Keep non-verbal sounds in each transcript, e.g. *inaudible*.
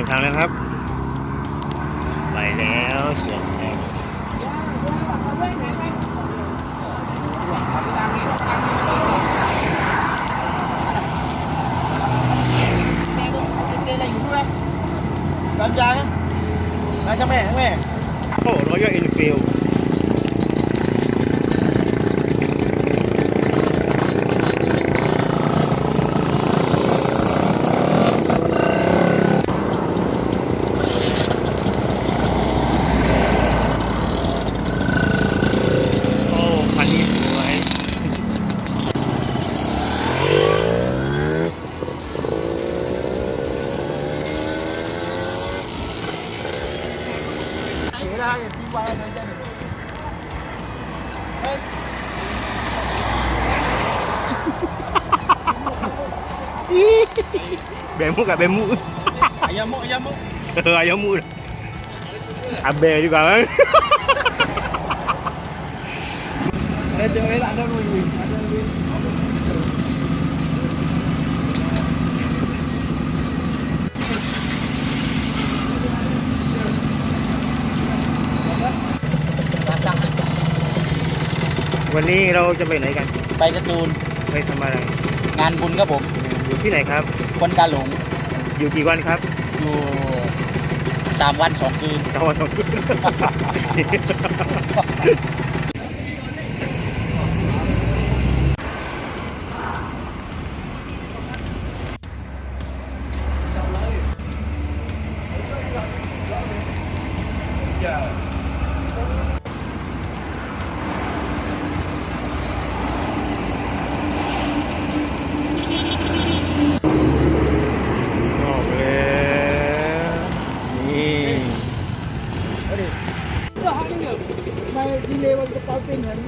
ดินทางแล้วครับ ไปแล้วเสียงแรง Làm dài á Đây cho mẹ, cho mẹ โอ้รอยอินฟิลโอ้คันนี้สวย Để ra thì đi qua đây cho được Ê เบมุกอะเบมุ Ayam muk, ayam muk เอออายุมูดอา เบดีกว่ามั้ง Đây chừng đấy là đâu rồi Ada duit วันนี้เราจะไปไหนกัน ไปกระจูนไปทำอะไร งานบุญครับผม อยู่ที่ไหนครับ คนกาหลงอยู่กี่วันครับอยู่สามวันสองคืนจังหวัดสงขล તો હાડી લેવલ તો પાવતી નહીં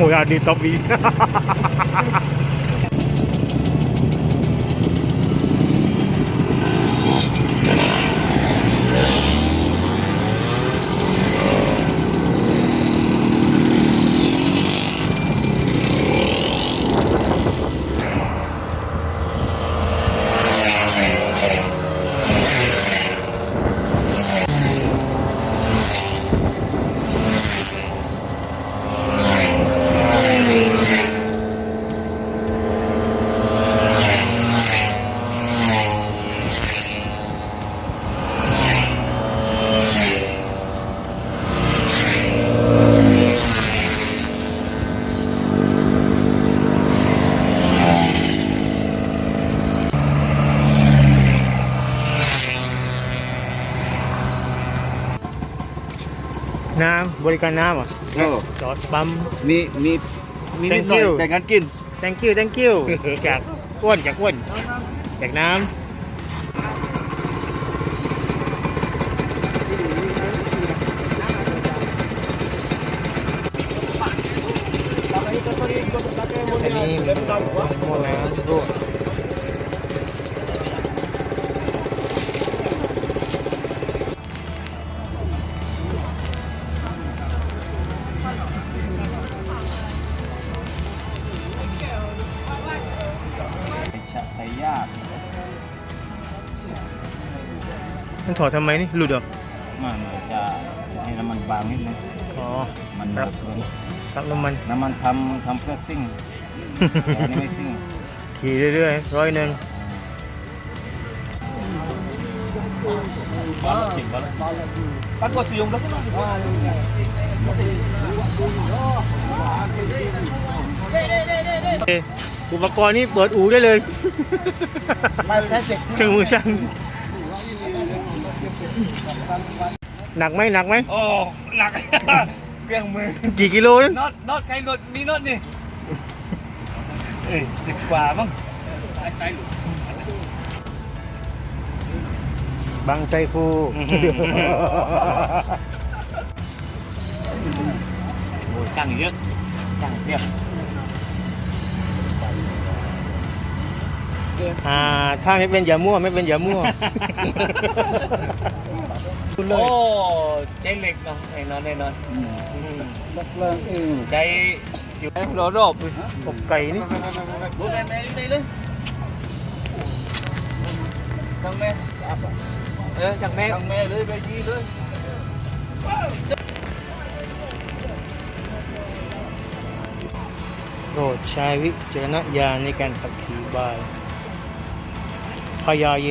Wala dito, P. *laughs* น้ำบริการน้ำเหรอโอ้จอดปั๊ม มีมีมีนิดหน่อย Thank you แต่งกันกิน thank you thank you จากอ้วนจากอ้วนจากน้ำ มันถอดทำไมนี่หลุดเหรอมันจะจะให้น้ำมันบางนิดนึงอ๋อมันครับเกินตักน้ำมันน้ำมันทำทำเพื่อซิ่งแต่อันนี้ไม่ซิ่งขี่เรื่อยๆร้อยหนึ่ง Bắt qua tiền đó cái อุปกรณ์นี่เปิดอู่ได้เลย Mày sẽ chạy เครื่องมือช่าง หนักไหมหนักไหมโอ้หนักเครื่องมือกี่กิโลนะน็อตน็อตใครน็อตนี่น็อตนี่เอ้ยสิบกว่ามั้งสายสายหลุดบางไซคูโอ้ยตั้งเยอะตั้งเทียบ อ่าถ้าไม่เป็นอย่ามั่วไม่เป็นอย่ามั่วพูดเลโอ้ยใจเหล็กเนาะแน่นอนแน่นอนนักเลิงเองใจอยู่รอรอบอบไก่นี่ดูแม่แม่ได้เลยช่างแม่เออช่างแม่ช่างแม่เลยไปยีเลยโปรดใช้วิจารณญาณในการขับขี่บาย พยาแย